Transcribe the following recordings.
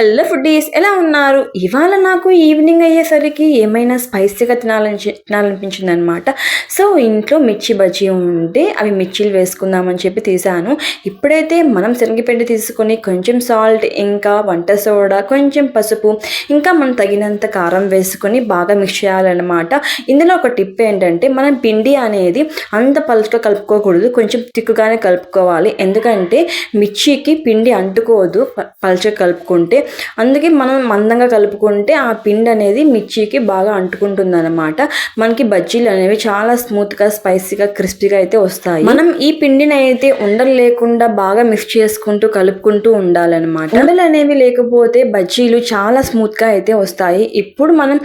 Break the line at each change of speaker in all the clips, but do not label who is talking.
هل foodies ఎలా ఉన్నారు? ఇవాళ నాకు ఈవినింగ్ అయ్యేసరికి ఏమైనా స్పైసీగా తినాలని తినాలనిపించింది అనమాట సో ఇంట్లో మిర్చి బజ్జీ ఉంటే అవి మిర్చీలు వేసుకుందామని చెప్పి తీసాను. ఇప్పుడైతే మనం శనగపిండి తీసుకొని కొంచెం సాల్ట్ ఇంకా వంట సోడా కొంచెం పసుపు ఇంకా మనం తగినంత కారం వేసుకొని బాగా మిక్స్ చేయాలన్నమాట. ఇందులో ఒక టిప్ ఏంటంటే మనం పిండి అనేది అంత పలుచగా కలుపుకోకూడదు. కొంచెం తిక్కుగానే కలుపుకోవాలి. ఎందుకంటే మిర్చికి పిండి అంటుకోదు. ప- పలుచగా కలుపుకుంటే అందుకే మనం మందంగా కలుపుకుంటే ఆ పిండి అనేది మిర్చికి బాగా అంటుకుంటుంది అనమాట మనకి బజ్జీలు అనేవి చాలా స్మూత్గా స్పైసీగా క్రిస్పీగా అయితే వస్తాయి. మనం ఈ పిండిని అయితే ఉండలు లేకుండా బాగా మిక్స్ చేసుకుంటూ కలుపుకుంటూ ఉండాలన్నమాట. ఉండలు అనేవి లేకపోతే బజ్జీలు చాలా స్మూత్గా అయితే వస్తాయి. ఇప్పుడు మనం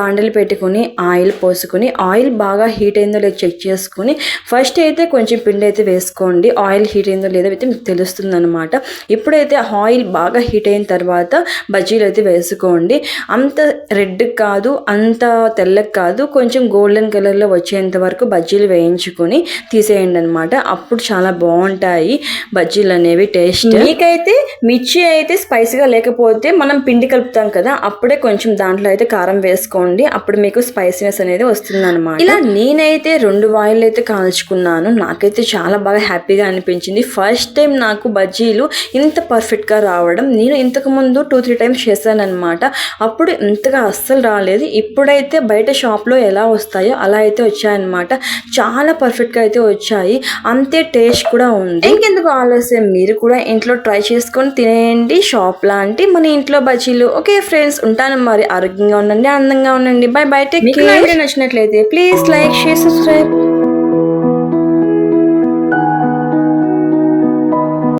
బాండలు పెట్టుకుని ఆయిల్ పోసుకొని ఆయిల్ బాగా హీట్ అయిందో లేదో చెక్ చేసుకుని ఫస్ట్ అయితే కొంచెం పిండి అయితే వేసుకోండి. ఆయిల్ హీట్ అయిందో లేదో అయితే మీకు తెలుస్తుంది అనమాట ఇప్పుడైతే ఆయిల్ బాగా హీట్ అయిన తర్వాత బజ్జీలు అయితే వేసుకోండి. అంత రెడ్ కాదు అంత తెల్లకి కాదు కొంచెం గోల్డెన్ కలర్లో వచ్చేంత వరకు బజ్జీలు వేయించుకొని తీసేయండి అనమాట అప్పుడు చాలా బాగుంటాయి బజ్జీలు అనేవి టేస్ట్. మీకైతే మిర్చి అయితే స్పైసీగా లేకపోతే మనం పిండి కలుపుతాం కదా అప్పుడే కొంచెం దాంట్లో అయితే కారం వేసుకోండి. అప్పుడు మీకు స్పైసీనెస్ అనేది వస్తుంది అనమాట ఇలా నేనైతే రెండు వాయిల్ అయితే కాల్చుకున్నాను. నాకైతే చాలా బాగా హ్యాపీగా అనిపించింది. ఫస్ట్ టైం నాకు బజ్జీలు ఇంత పర్ఫెక్ట్గా రావడం. నేను ఇంతకు ముందు టూ త్రీ టైమ్స్ చేశానన్నమాట. అప్పుడు ఇంతగా అస్సలు రాలేదు. ఇప్పుడైతే బయట షాప్లో ఎలా వస్తాయో అలా అయితే వచ్చాయన్నమాట. చాలా పర్ఫెక్ట్గా అయితే వచ్చాయి. అంతే టేస్ట్ కూడా ఉంది. ఇంకెందుకు ఆలస్యం? మీరు కూడా ఇంట్లో ట్రై చేసుకొని తినేయండి. షాప్ లాంటి మన ఇంట్లో బజ్జీలు. ఓకే ఫ్రెండ్స్ ఉంటాను మరి. ఆరోగ్యంగా ఉండండి ఆనందంగా ఉండండి. బై బై టేక్ నచ్చినట్లయితే ప్లీజ్ లైక్ షేర్ సబ్స్క్రైబ్